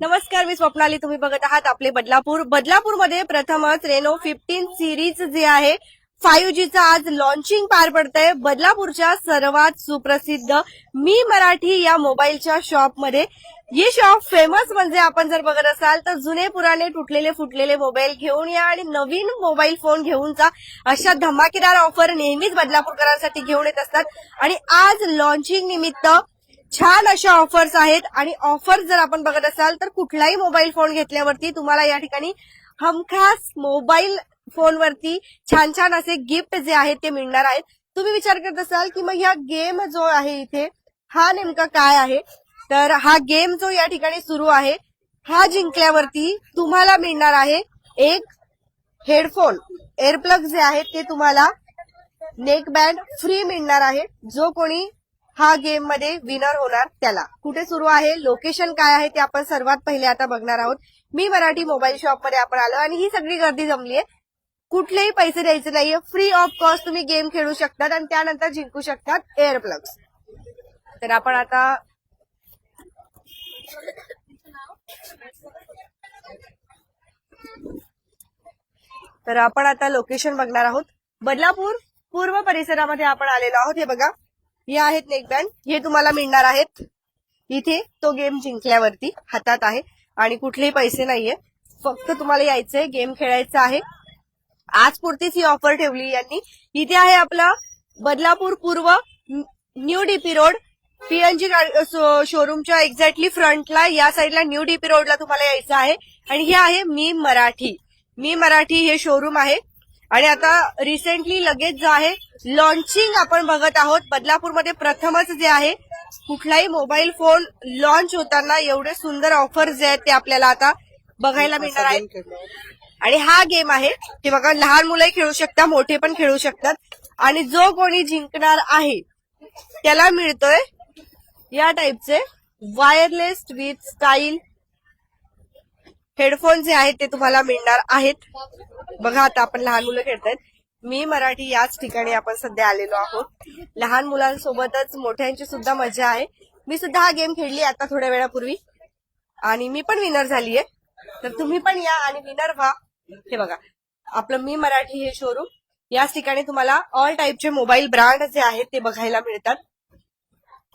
नमस्कार मी स्वप्नाली. तुम्ही बघत आहात आपले बदलापूर. बदलापूरमध्ये प्रथमच रेनो फिफ्टीन सिरीज जे आहे फाईव्ह जीचं आज लॉन्चिंग पार पडतंय. बदलापूरच्या सर्वात सुप्रसिद्ध मी मराठी या मोबाईलच्या शॉपमध्ये ही शॉप फेमस म्हणजे आपण जर बघत असाल तर जुने पुराने तुटलेले फुटलेले मोबाईल घेऊन या आणि नवीन मोबाईल फोन घेऊन जा. अशा धमाकेदार ऑफर नेहमीच बदलापूरकरांसाठी घेऊन येत असतात. आणि आज लॉन्चिंग निमित्त छान अशा ऑफर्स आहेत. आणि ऑफर जर आपण बघत असाल तर कुठलाही मोबाईल फोन घेतल्यावरती तुम्हाला या ठिकाणी हमखास मोबाईल फोनवरती छान छान असे गिफ्ट जे आहेत ते मिळणार आहेत. तुम्ही विचार करत असाल की मग ह्या गेम जो आहे इथे हा नेमका काय आहे? तर हा गेम जो या ठिकाणी सुरू आहे हा जिंकल्यावरती तुम्हाला मिळणार आहे एक हेडफोन एअरप्लग जे आहेत ते तुम्हाला नेक बँड फ्री मिळणार आहे. जो कोणी हा गेममध्ये विनर होणार त्याला. कुठे सुरू आहे? लोकेशन काय आहे? ते आपण सर्वात पहिले आता बघणार आहोत. मी मराठी मोबाईल शॉपमध्ये आपण आलो आणि ही सगळी गर्दी जमली आहे. कुठलेही पैसे द्यायचे नाहीये. फ्री ऑफ कॉस्ट तुम्ही गेम खेळू शकतात आणि त्यानंतर जिंकू शकतात एअर प्लग्स तर आपण आता तर आपण आता लोकेशन बघणार आहोत. बदलापूर पूर्व परिसरामध्ये आपण आलेलो आहोत. हे बघा. हे आहेत नेकबँड हे तुम्हाला मिळणार आहेत. इथे तो गेम जिंकल्यावरती हातात आहे. आणि कुठलेही पैसे नाहीये. फक्त तुम्हाला यायचंय गेम खेळायचा आहे. आजपुरतीच ही ऑफर ठेवली यांनी. इथे आहे आपला बदलापूर पूर्व न्यू डीपी रोड पीएनजी शोरूमच्या एक्झॅक्टली फ्रंटला या साईडला न्यू डीपी रोडला तुम्हाला यायचं आहे. आणि हे आहे मी मराठी. मी मराठी हे शोरूम आहे. आणि आता रिसेंटली लगेच जे आहे लॉन्चिंग आपण बघत आहोत. बदलापूरमध्ये प्रथमच जे आहे कुठलाही मोबाईल फोन लॉन्च होताना एवढे सुंदर ऑफर जे आहेत ते आपल्याला आता बघायला मिळणार आहेत. आणि हा गेम आहे ते बघा लहान मुलंही खेळू शकतात मोठे पण खेळू शकतात. आणि जो कोणी जिंकणार आहे त्याला मिळतोय या टाईपचे वायरलेस विथ स्टाईल हेडफोन जे आहेत ते तुम्हाला मिळणार आहेत. बघा आता आपण लहान मुलं खेळतायत. मी मराठी याच ठिकाणी आपण सध्या आलेलो आहोत. लहान मुलांसोबतच मोठ्यांची सुद्धा मजा आहे. मी सुद्धा हा गेम खेळली आता थोड्या वेळापूर्वी. आणि मी पण विनर झाली आहे तर तुम्ही पण या आणि विनर व्हा. हे बघा. आपलं मी मराठी हे शोरूम याच ठिकाणी तुम्हाला ऑल टाईपचे मोबाईल ब्रँड जे आहेत ते बघायला मिळतात.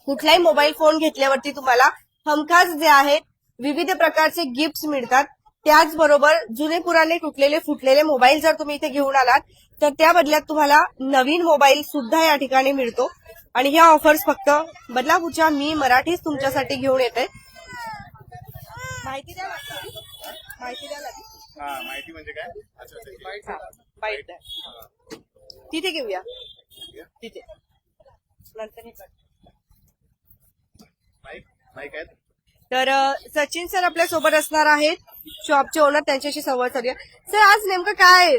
कुठलाही मोबाईल फोन घेतल्यावरती तुम्हाला हमखास जे आहेत विविध प्रकारचे गिफ्ट मिळतात. त्याचबरोबर जुने पुराणे तुटलेले फुटलेले मोबाईल जर तुम्ही इथे घेऊन आलात तर त्या बदल्यात तुम्हाला नवीन मोबाईल सुद्धा या ठिकाणी मिळतो. आणि ह्या ऑफर्स फक्त बदलापूरच्या मी मराठीच तुमच्यासाठी घेऊन येते. माहिती द्या. माहिती. द्या माहिती म्हणजे काय. तिथे घेऊया. तिथे. नंतर तर सचिन सर आपल्यासोबत असणार आहेत. शॉपचे ओनर त्यांच्याशी संवाद साधूया. सर आज नेमकं काय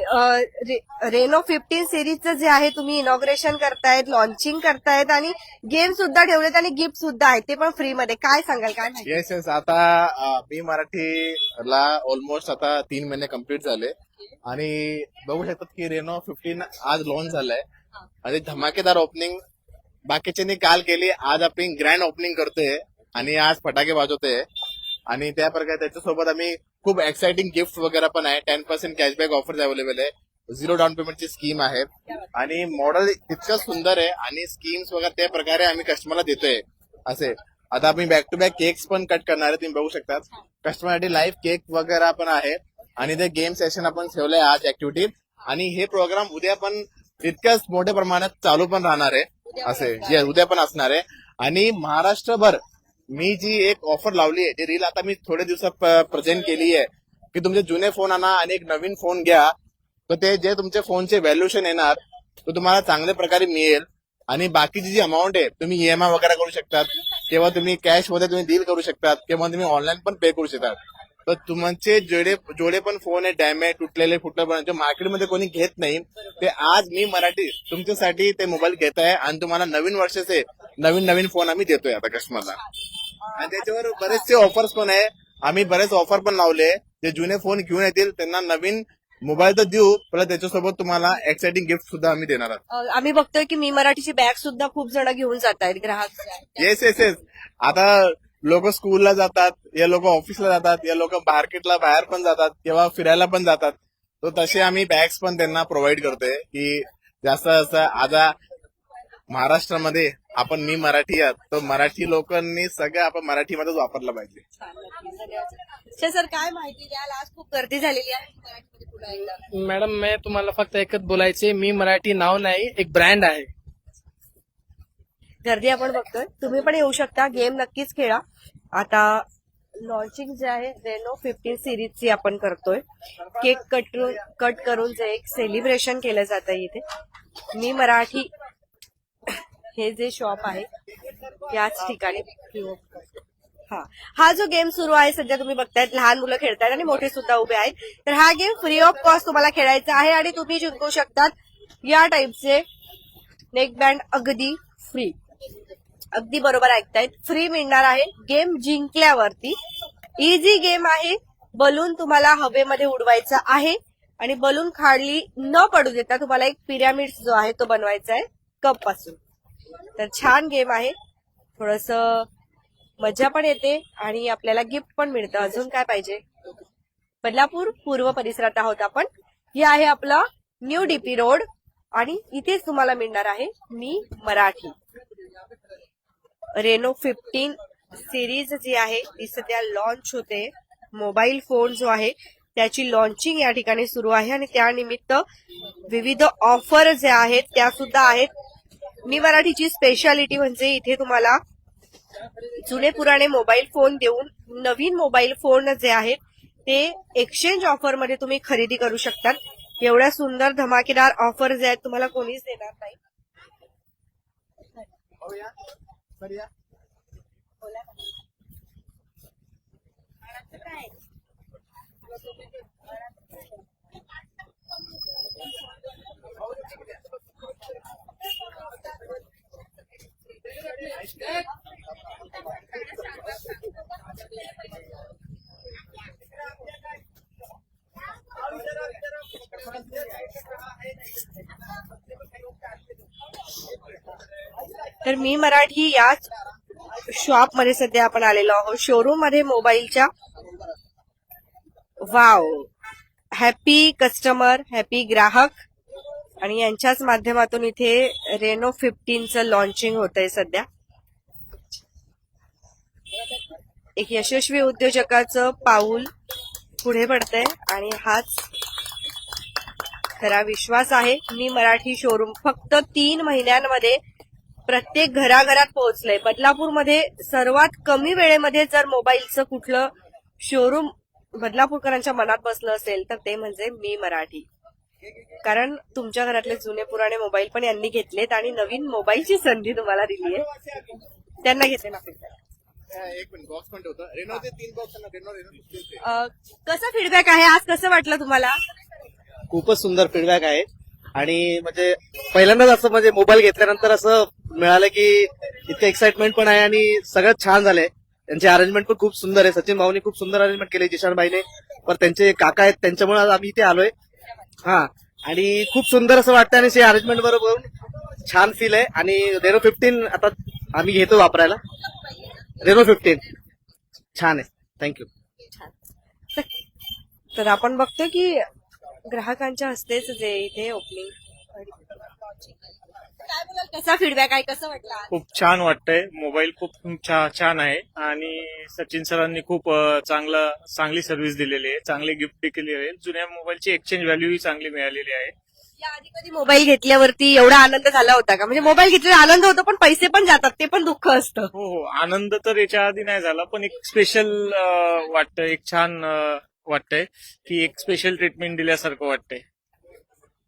रे- रेनो फिफ्टीन सिरीजचं जे आहे तुम्ही इनॉग्रेशन करतायत लॉन्चिंग करतायत आणि गेम सुद्धा ठेवलेत आणि गिफ्ट सुद्धा आहेत ते पण फ्री मध्ये. काय सांगाल काय माहिती? येस येस आता अं, मी मराठीला ऑलमोस्ट आता तीन महिने कंप्लीट झाले. आणि बघू शकतात की रेनो फिफ्टीन आज लॉन्च झालाय. आणि धमाकेदार ओपनिंग बाकीच्यांनी काल केली. आज आपण ग्रँड ओपनिंग करतोय आणि आज फटाके वाजवतोय. आणि त्या प्रकारे त्याच्यासोबत आम्ही खूप एक्साइटिंग गिफ्ट वगैरे पण आहे. Ten percent cashback offers available आहे. झिरो डाऊन पेमेंटची स्कीम आहे. आणि मॉडेल इतकं सुंदर आहे आणि स्कीम्स वगैरे त्या प्रकारे आम्ही कस्टमरला देतोय. असे. आता आम्ही बॅक टू बॅक केक्स पण कट करणार आहे तुम्ही बघू शकता कस्टमरसाठी लाईव्ह केक वगैरे पण आहे. आणि ते गेम सेशन आपण ठेवलंय आज ऍक्टिव्हिटी आणि हे प्रोग्राम उद्या पण तितक्याच मोठ्या प्रमाणात चालू पण राहणार आहे. असे. जे उद्या पण असणार आहे. आणि महाराष्ट्रभर मी जी एक ऑफर लावली आहे ती रील आता मी थोड्या दिवसात प्रेझेंट केली आहे. की तुमचे जुने फोन आणा आणि एक नवीन फोन घ्या. तर ते जे तुमचे फोनचे व्हॅल्युएशन येणार तो तुम्हाला चांगल्या प्रकारे मिळेल. आणि बाकीची जी अमाऊंट आहे तुम्ही ईएमआय वगैरे करू शकतात किंवा तुम्ही कॅशमध्ये तुम्ही डील करू शकतात किंवा तुम्ही ऑनलाईन पण पे करू शकतात. तर तुमचे जेवढे जेवढे पण फोन आहे डॅमेज तुटलेले फुटले पण जे मार्केटमध्ये कोणी घेत नाही ते आज मी मराठी तुमच्यासाठी ते मोबाईल घेत आहे आणि तुम्हाला नवीन वर्षाचे नवीन नवीन फोन आम्ही देतोय आता कस्टमरला आणि त्याच्यावर बरेचसे ऑफर्स पण आहे. आम्ही बरेच ऑफर पण लावले. जे जुने फोन घेऊन येतील त्यांना नवीन मोबाईल तर देऊ पण त्याच्यासोबत तुम्हाला एक्साइटिंग गिफ्ट सुद्धा आम्ही देणार आहोत. अ, आम्ही बघतोय की मी मराठीची बॅग सुद्धा खूप जण घेऊन जात आहेत. ग्राहक येस येस येस आता लोक स्कूलला जातात या लोक ऑफिसला जातात या लोक मार्केटला बाहेर पण जातात किंवा फिरायला पण जातात. तो तसे आम्ही बॅग्स पण त्यांना प्रोव्हाइड करतोय की जास्त जास्त आता महाराष्ट्रामध्ये आपण मी मराठी आहात तर मराठी लोकांनी सगळं आपण मराठीमध्येच वापरलं पाहिजे. अच्छा सर काय माहिती द्याल? आज खूप गर्दी झालेली आहे. मराठीमध्ये पुन्हा एकदा. मॅडम मी तुम्हाला फक्त एकच बोलायचे मी मराठी नाव नाही एक ब्रँड आहे. गर्दी आपण बघतोय. तुम्ही पण येऊ शकता गेम नक्कीच खेळा. आता लॉन्चिंग जे आहे रेनो फिफ्टीन सिरीजची आपण करतोय. केक कट कट करून जे एक सेलिब्रेशन केलं जातं इथे. मी मराठी हे जे शॉप आहे याच ठिकाणी हा. हा जो गेम सुरू आहे सध्या तुम्ही बघतायत लहान मुलं खेळतायत आणि मोठे सुद्धा उभे आहेत. तर हा गेम फ्री ऑफ कॉस्ट तुम्हाला खेळायचा आहे आणि तुम्ही जिंकू शकतात या टाईपचे नेक बँड अगदी फ्री अगदी बरोबर ऐकतायत. फ्री मिळणार आहे गेम जिंकल्यावरती. इझी गेम आहे. बलून तुम्हाला हवेमध्ये उडवायचा आहे आणि बलून खाली न पडू देता तुम्हाला एक पिरामिड जो आहे तो बनवायचा आहे कपपासून तर छान गेम आहे. थोडस मजा पण येते आणि आपल्याला गिफ्ट पण मिळतं. अजून काय पाहिजे? बदलापूर पूर्व परिसरात आहोत आपण. हे आहे आपला न्यू डीपी रोड आणि इथेच तुम्हाला मिळणार आहे मी मराठी. रेनो फिफ्टीन सिरीज जी आहे ती सध्या लॉन्च होते. मोबाईल फोन जो आहे त्याची लॉन्चिंग या ठिकाणी सुरू आहे आणि त्यानिमित्त विविध ऑफर जे आहेत त्या सुद्धा आहेत. मी मराठीची स्पेशालिटी म्हणजे इथे तुम्हाला जुने पुराणे मोबाईल फोन देऊन नवीन मोबाईल फोन जे आहेत ते एक्सचेंज ऑफरमध्ये तुम्ही खरेदी करू शकतात. एवढ्या सुंदर धमाकेदार ऑफर जे आहेत तुम्हाला कोणीच देणार नाही. तर मी मराठी याच शॉपमध्ये सध्या आपण आलेलो आहोत. शोरूममध्ये मोबाईलच्या वाव हॅपी कस्टमर हॅपी ग्राहक. आणि यांच्याच माध्यमातून इथे रेनो फिफ्टीनचं लॉन्चिंग होत आहे सध्या. एक यशस्वी उद्योजकाचं पाऊल पुढे पडतंय आणि हाच खरा विश्वास आहे. मी मराठी शोरूम फक्त तीन महिन्यांमध्ये प्रत्येक घराघरात पोहोचलंय. बदलापूरमध्ये सर्वात कमी वेळेमध्ये जर मोबाईलचं कुठलं शोरूम बदलापूरकरांच्या मनात बसलं असेल तर ते म्हणजे मी मराठी. कारण तुमच्या घरातले जुने पुराणे मोबाईल पण यांनी घेतलेत आणि नवीन मोबाईलची संधी तुम्हाला दिली आहे. त्यांना घेतले ना एक मिनिट बॉक्स पण ठेवतो. रेनोचे तीन बॉक्स ना? रेनो रेनो दिसते. अं, कसा फीडबॅक आहे? आज कसं वाटलं तुम्हाला? खूपच सुंदर फीडबॅक आहे. आणि म्हणजे पहिल्यांदाच असं म्हणजे मोबाईल घेतल्यानंतर असं मिळालं की इतकं एक्साइटमेंट पण आहे आणि सगळं छान झालंय. त्यांचे अरेंजमेंट पण खूप सुंदर आहे. सचिन भाऊने खूप सुंदर अरेंजमेंट केले जिशानबाईने पण त्यांचे काका आहेत त्यांच्यामुळे आम्ही इथे आलोय. हा. आणि खूप सुंदर असं वाटतं आणि अरेंजमेंट बरोबर छान फील आहे. आणि रेनो फिफ्टीन आता आम्ही घेतो वापरायला. रेनो फिफ्टीन छान आहे. थँक्यू तर आपण बघतो की ग्राहकांच्या हस्तेच जे इथे ओपनिंग काय बोलाल? कसा फीडबॅक आहे? कसं वाटलं? खूप छान वाटतंय. मोबाईल खूप छा- छान आहे. आणि सचिन सरांनी खूप अ, चांगला चांगली सर्व्हिस दिलेली आहे. चांगले गिफ्ट देखील आहे. जुन्या मोबाईलची एक्सचेंज व्हॅल्यू ही चांगली मिळालेली आहे. या आधी कधी मोबाईल घेतल्यावरती एवढा आनंद झाला होता का? म्हणजे मोबाईल घेतलेला आनंद होतो पण पैसे पण जातात. ते पण दुःख असतं. हो हो. आनंद तर याच्या आधी नाही झाला पण एक स्पेशल वाटतं एक छान अ, वाटतंय की एक स्पेशल ट्रीटमेंट दिल्यासारखं वाटतंय.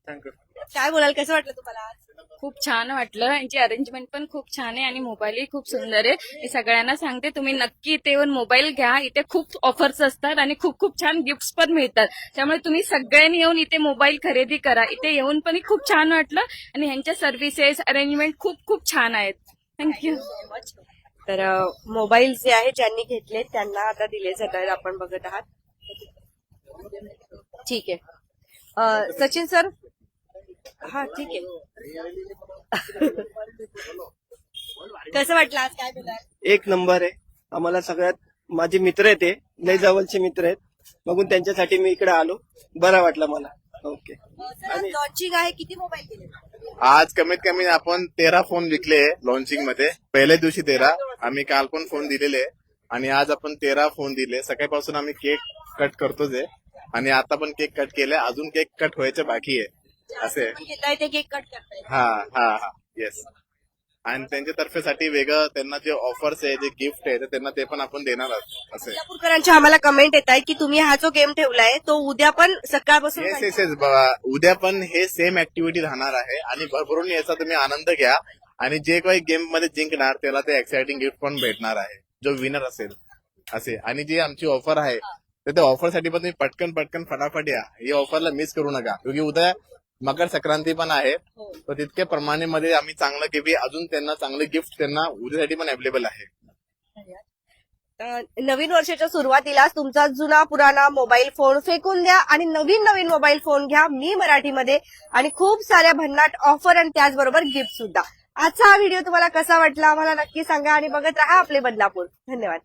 थँक्यू काय बोलाल? कसं वाटलं तुम्हाला आज? खूप छान वाटलं. यांची अरेंजमेंट पण खूप छान आहे आणि मोबाईलही खूप सुंदर आहे. मी सगळ्यांना सांगते तुम्ही नक्की इथे येऊन मोबाईल घ्या. इथे खूप ऑफर्स असतात आणि खूप खूप छान गिफ्ट्स पण मिळतात. त्यामुळे तुम्ही सगळ्यांनी येऊन इथे मोबाईल खरेदी करा. इथे येऊन पण खूप छान वाटलं आणि ह्यांच्या सर्व्हिसेस अरेंजमेंट खूप खूप छान आहेत. थँक्यू तर अ, मोबाईल जे आहे ज्यांनी घेतले त्यांना आता दिले जात आहेत आपण बघत आहात. ठीक आहे. अ, सचिन सर हा ठीक आहे. कसं वाटलं आज काय बोलाल? एक नंबर आहे. आम्हाला सगळ्यात माझे मित्र आहेत ते. लय जवळचे मित्र आहेत. बघून त्यांच्यासाठी मी इकडे आलो. बरं वाटलं मला. ओके. आणि लॉन्चिंग आहे. किती मोबाईल दिले आज कमीत कमी आपण तेरा फोन विकले लॉन्चिंगमध्ये. पहिल्या दिवशी तेरा. आम्ही काल पण फोन दिलेले आणि आज आपण तेरा फोन दिले. सकाळपासून आम्ही केक कट करतोच आहे. आणि आता पण केक कट केले अजून केक कट व्हायचे बाकी आहे. असे. घेताय ते केक कट हा हा हा. येस आणि त्यांच्या तर्फेसाठी वेगळं त्यांना जे ऑफर्स आहे जे गिफ्ट आहे ते त्यांना ते पण आपण देणार आहोत. असे. आम्हाला कमेंट येत आहे की तुम्ही हा जो गेम ठेवलाय तो उद्या पण सकाळपासून येस येस येस उद्या पण हे सेम ऍक्टिव्हिटी राहणार आहे आणि भरभरून याचा तुम्ही आनंद घ्या आणि जे काही गेममध्ये जिंकणार त्याला ते एक्साइटिंग गिफ्ट पण भेटणार आहे. जो विनर असेल. असे. आणि जी आमची ऑफर आहे तर त्या ऑफरसाठी पण तुम्ही पटकन पटकन फटाफट या. ही ऑफरला मिस करू नका. क्योंकि उद्या मकर संक्रांती पण आहे. तर तितक्या प्रमाणे मध्ये आम्ही चांगलं गिफ्ट अजून त्यांना चांगले गिफ्ट त्यांना उद्यासाठी पण अवेलेबल आहे. नवीन वर्षाच्या सुरुवातीलाच तुमचा जुना पुराणा मोबाईल फोन फेकून द्या आणि नवीन नवीन मोबाईल फोन घ्या मी मराठीमध्ये. आणि खूप साऱ्या भन्नाट ऑफर आणि त्याचबरोबर गिफ्ट सुद्धा. आजचा हा व्हिडिओ तुम्हाला कसा वाटला आम्हाला नक्की सांगा आणि बघत राहा आपले बदलापूर. धन्यवाद.